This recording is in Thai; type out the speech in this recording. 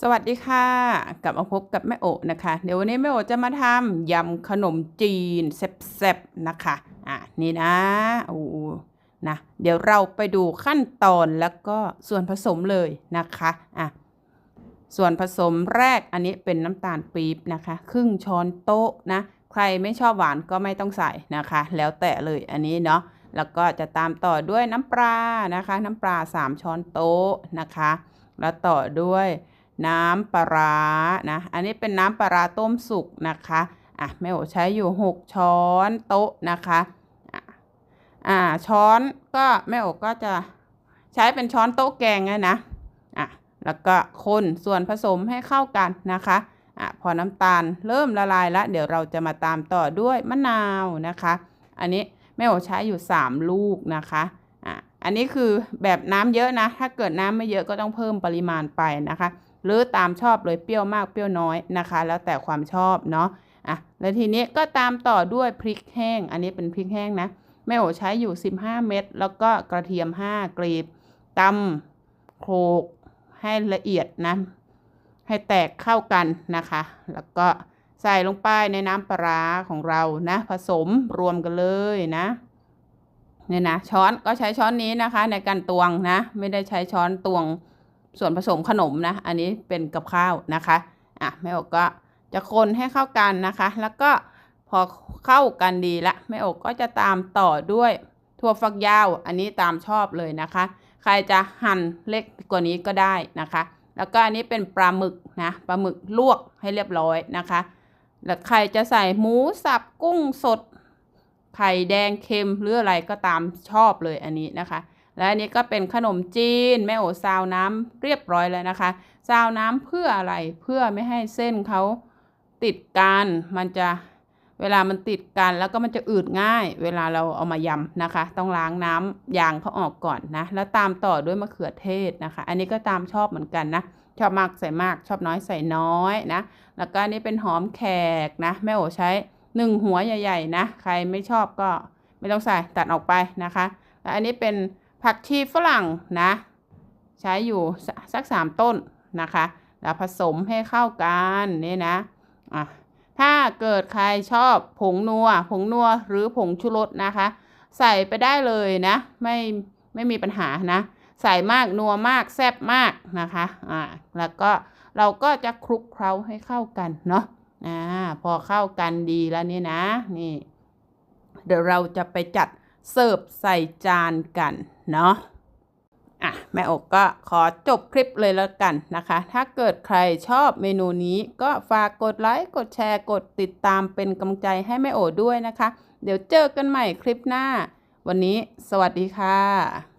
สวัสดีค่ะ กลับมาพบกับแม่โอนะคะ เดี๋ยววันนี้แม่โอจะมาทำยำขนมจีนแซ่บๆนะคะอะนี่นะโอ้นะเดี๋ยวเราไปดูขั้นตอนแล้วก็ส่วนผสมเลยนะคะอะส่วนผสมแรกอันนี้เป็นน้ำตาลปี๊บนะคะ ครึ่งช้อนโต๊ะนะ ใครไม่ชอบหวานก็ไม่ต้องใส่นะคะ แล้วแต่เลยอันนี้เนาะแล้วก็จะตามต่อด้วยน้ำปลานะคะ น้ำปลา 3 ช้อนโต๊ะนะคะ แล้วต่อด้วย น้ำปลาร้านะอันนี้เป็นน้ำปลาร้าต้มสุกนะคะอะแม่โอใช้อยู่ 6 ช้อนโต๊ะนะคะอะอ่าช้อนก็แม่โอก็จะใช้เป็นช้อนโต๊ะแกงนะนะอะแล้วก็คนส่วนผสมให้เข้ากันนะคะอะพอน้ำตาลเริ่มละลายแล้วเดี๋ยวเราจะมาตามต่อด้วยมะนาวนะคะ อันนี้แม่โอใช้อยู่ 3 ลูกนะคะอะอันนี้คือแบบน้ำเยอะนะ ถ้าเกิดน้ำไม่เยอะก็ต้องเพิ่มปริมาณไปนะคะ หรือตามชอบเลยเปรี้ยวมากเปรี้ยวน้อยนะคะ แล้วแต่ความชอบเนาะอะแล้วทีนี้ก็ตามต่อด้วยพริกแห้ง อันนี้เป็นพริกแห้งนะแม่โอใช้อยู่ 15 เม็ดแล้วก็กระเทียม 5กลีบตำโขลกให้ละเอียดนะให้แตกเข้ากันนะคะ แล้วก็ใส่ลงไปในน้ำปลาร้าของเรานะ ผสมรวมกันเลยนะเนี่ยนะช้อนก็ใช้ช้อนนี้นะคะในการตวงนะ ไม่ได้ใช้ช้อนตวง ส่วนผสมขนมนะ อันนี้เป็นกับข้าวนะคะอะแม่อกก็จะคนให้เข้ากันนะคะ แล้วก็พอเข้ากันดีละแม่อกก็จะตามต่อด้วยถั่วฝักยาว อันนี้ตามชอบเลยนะคะ ใครจะหั่นเล็กกว่านี้ก็ได้นะคะ แล้วก็อันนี้เป็นปลาหมึกนะปลาหมึกลวกให้เรียบร้อยนะคะแล้วใครจะใส่หมูสับกุ้งสดไข่แดงเค็มหรืออะไรก็ตามชอบเลยอันนี้นะคะ และอันนี้ก็เป็นขนมจีนแม่โอซาวน้ำเรียบร้อยแล้วนะคะ ซาวน้ำเพื่ออะไรเพื่อไม่ให้เส้นเขาติดกันมันจะเวลามันติดกันแล้วก็มันจะอืดง่าย เวลาเราเอามายำนะคะ ต้องล้างน้ำยางเขาออกก่อนนะ แล้วตามต่อด้วยมะเขือเทศนะคะ อันนี้ก็ตามชอบเหมือนกันนะ ชอบมากใส่มาก ชอบน้อยใส่น้อยนะ แล้วก็อันนี้เป็นหอมแขกนะแม่โอใช้หนึ่งหัวใหญ่ ๆ นะ ใครไม่ชอบก็ไม่ต้องใส่ตัดออกไปนะคะแล้วอันนี้เป็น ผักชีฝรั่งนะ ใช้อยู่สักสามต้นนะคะแล้วผสมให้เข้ากันนี่นะอะถ้าเกิดใครชอบผงนัว ผงนัวหรือผงชูรสนะคะ ใส่ไปได้เลยนะ ไม่ไม่มีปัญหานะ ใส่มากนัวมากแซ่บมากนะคะอ่าแล้วก็เราก็จะคลุกเคล้าให้เข้ากันเนาะอ่าพอเข้ากันดีแล้วนี่นะนี่ เดี๋ยวเราจะไปจัด เสิร์ฟใส่จานกันเนาะอะแม่อกก็ขอจบคลิปเลยแล้วกันนะคะ ถ้าเกิดใครชอบเมนูนี้ก็ฝากกดไลค์กดแชร์กดติดตามเป็นกำลังใจให้แม่โอด้วยนะคะ เดี๋ยวเจอกันใหม่คลิปหน้า วันนี้สวัสดีค่ะ